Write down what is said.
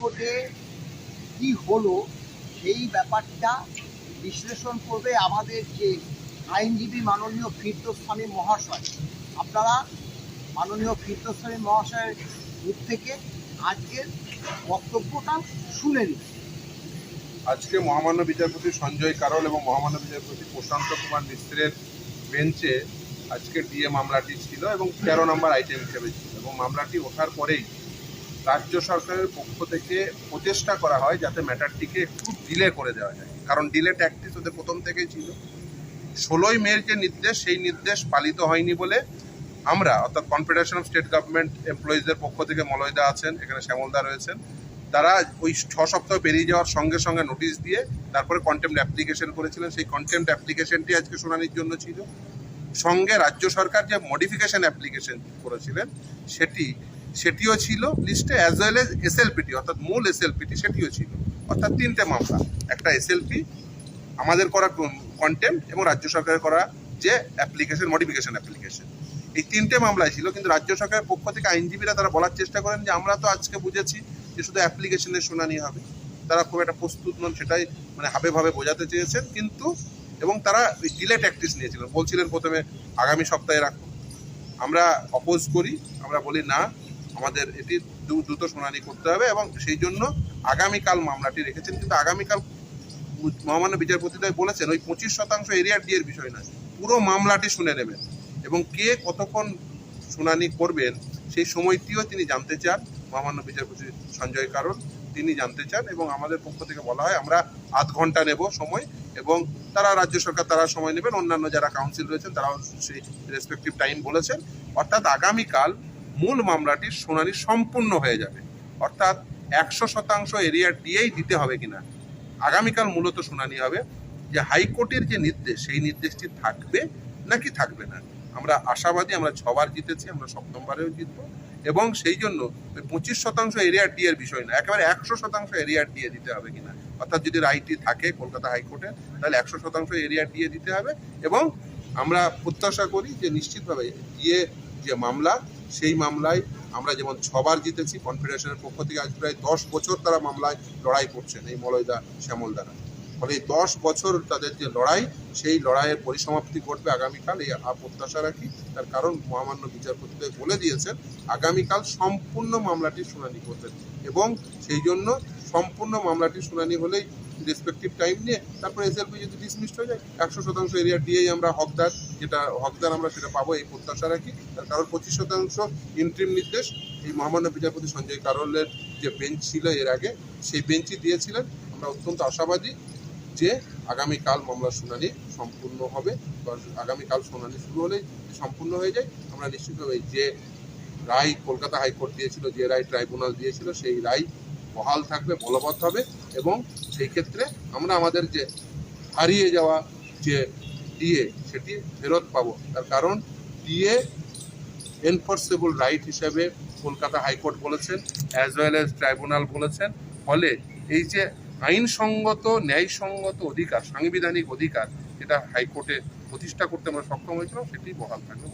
কোর্টে কি হলো সেই ব্যাপারটা বিশ্লেষণ করবে আমাদের যে আইনজীবী মাননীয় ফিরদোস্বামী মহাশয়। আপনারা মাননীয় ফিরদোস্বামী মহাশয়ের মুখ থেকে আজকের বক্তব্যটা শুনে নিন। আজকে মহামান্য বিচারপতি সঞ্জয় কারল এবং মহামান্য বিচারপতি প্রশান্ত কুমার মিশ্রের বেঞ্চে আজকে ডিএ মামলাটি ছিল এবং তেরো নম্বর আইটেম হিসেবে ছিল এবং মামলাটি ওঠার পরেই রাজ্য সরকারের পক্ষ থেকে প্রচেষ্টা করা হয় যাতে ম্যাটারটিকে একটু ডিলে করে দেওয়া যায়। কারণ ডিলে ট্যাকটিস ওদের প্রথম থেকেই ছিল। ষোলোই মের যে নির্দেশ, সেই নির্দেশ পালিত হয়নি বলে আমরা, অর্থাৎ কনফেডারেশন অফ স্টেট গভর্নমেন্ট এমপ্লয়িজদের পক্ষ থেকে মলয়দা আছেন, এখানে শ্যামলদা রয়েছেন, তারা ওই ছ সপ্তাহ পেরিয়ে যাওয়ার সঙ্গে সঙ্গে নোটিশ দিয়ে তারপরে কন্টেম্প অ্যাপ্লিকেশন করেছিলেন। সেই কন্টেম্প অ্যাপ্লিকেশনটি আজকে শুনানির জন্য ছিল। সঙ্গে রাজ্য সরকার যে মডিফিকেশন অ্যাপ্লিকেশন করেছিলেন, সেটি সেটিও ছিল লিস্টে অ্যাজ ওয়েল এজ এসএলপিটি অর্থাৎ মূল এস এসএলপিটি সেটিও ছিল। অর্থাৎ তিনটে মামলা, একটা এসএলপি আমাদের করা কন্টেম্প এবং রাজ্য সরকারের করা যে অ্যাপ্লিকেশন মডিফিকেশন অ্যাপ্লিকেশন এই তিনটে মামলায় ছিল, কিন্তু রাজ্য সরকারের পক্ষ থেকে আইনজীবীরা তারা বলার চেষ্টা করেন যে আমরা তো আজকে বুঝেছি যে শুধু অ্যাপ্লিকেশনের শুনানি হবে। তারা খুব একটা প্রস্তুত নন, সেটাই মানে হাবে ভাবে বোঝাতে চেয়েছেন, কিন্তু এবং তারা ডিলে ট্যাকটিস নিয়েছিলেন। বলছিলেন প্রথমে আগামী সপ্তাহে রাখুন। আমরা অপোজ করি, আমরা বলি না আমাদের এটি দ্রু- দ্রুত শুনানি করতে হবে এবং সেই জন্য আগামীকাল মামলাটি রেখেছেন। কিন্তু আগামীকাল মহামান্য বিচারপতিদ্বয় বলেছেন, ওই পঁচিশ শতাংশ এরিয়ার ডিএর বিষয় নয়, পুরো মামলাটি শুনে নেবেন। এবং কে কতক্ষণ শুনানি করবেন সেই সময়টিও তিনি জানতে চান। মহামান্য বিচারপতি সঞ্জয় কারণ তিনি জানতে চান এবং আমাদের পক্ষ থেকে বলা হয়, আমরা আধ ঘণ্টা নেব সময় এবং তারা রাজ্য সরকার তারা সময় নেবেন। অন্যান্য যারা কাউন্সিল রয়েছেন, তারাও সেই রেসপেক্টিভ টাইম বলেছেন। অর্থাৎ আগামীকাল মূল মামলাটির শুনানি সম্পূর্ণ হয়ে যাবে। অর্থাৎ একশো শতাংশ এরিয়ার দিয়েই দিতে হবে কিনা। আগামীকাল মূলত শুনানি হবে যে হাইকোর্টের যে নির্দেশ, সেই নির্দেশটি থাকবে নাকি থাকবে না। আমরা আশাবাদী, আমরা ছবার জিতেছি, আমরা সপ্তমবারেও জিতবো। এবং সেই জন্য পঁচিশ শতাংশ এরিয়ার ডি এর বিষয় না, একেবারে একশো শতাংশ এরিয়ার দিয়ে দিতে হবে কিনা। অর্থাৎ যদি রাইটটি থাকে কলকাতা হাইকোর্টে, তাহলে একশো শতাংশ এরিয়ার দিয়ে দিতে হবে। এবং আমরা প্রত্যাশা করি যে নিশ্চিতভাবে দিয়ে যে মামলা সেই মামলায় আমরা যেমন ছবার জিতেছি কনফেডারেশনের পক্ষ থেকে আজ প্রায় দশ বছর তারা মামলায় লড়াই করছেন এই মলয়দা শ্যামল শ্যামলদারা ফলে এই দশ বছর তাদের যে লড়াই, সেই লড়াইয়ের পরিসমাপ্তি ঘটবে আগামীকাল, এই প্রত্যাশা রাখি। তার কারণ মহামান্য বিচারপতিদের বলে দিয়েছেন, আগামীকাল সম্পূর্ণ মামলাটি শুনানি করবেন। এবং সেই জন্য সম্পূর্ণ মামলাটি শুনানি হলেই রেসপেক্টিভ টাইম নিয়ে তারপরে এসএলপি যদি ডিসমিসড হয়ে যায়, একশো শতাংশ এরিয়া দিয়েই আমরা হকদার, যেটা হকদার আমরা সেটা পাবো এই প্রত্যাশা রাখি। তার কারণ পঁচিশ শতাংশ ইন্ট্রিম নির্দেশ, এই মহামান্য বিচারপতি সঞ্জয় কারলের যে বেঞ্চ ছিল এর আগে, সেই বেঞ্চই দিয়েছিলেন। আমরা অত্যন্ত আশাবাদী যে আগামীকাল মামলার শুনানি সম্পূর্ণ হবে আগামীকাল শুনানি শুরু হলেই সম্পূর্ণ হয়ে যায়। আমরা নিশ্চিতভাবে যে রায় কলকাতা হাইকোর্ট দিয়েছিল, যে রায় ট্রাইব্যুনাল দিয়েছিল, সেই রায় বহাল থাকবে, বলবৎ হবে এবং সেই ক্ষেত্রে আমরা আমাদের যে হারিয়ে যাওয়া যে ডিএ সেটি ফেরত পাবো। তার কারণ ডিএ এনফোর্সেবল রাইট হিসেবে কলকাতা হাইকোর্ট বলেছেন অ্যাজ ওয়েল অ্যাজ ট্রাইব্যুনাল বলেছেন। ফলে এই যে আইনসঙ্গত, ন্যায়সঙ্গত অধিকার, সাংবিধানিক অধিকার, যেটা হাইকোর্টে প্রতিষ্ঠা করতে আমরা সক্ষম হয়েছিলাম, সেটি বহাল থাকবে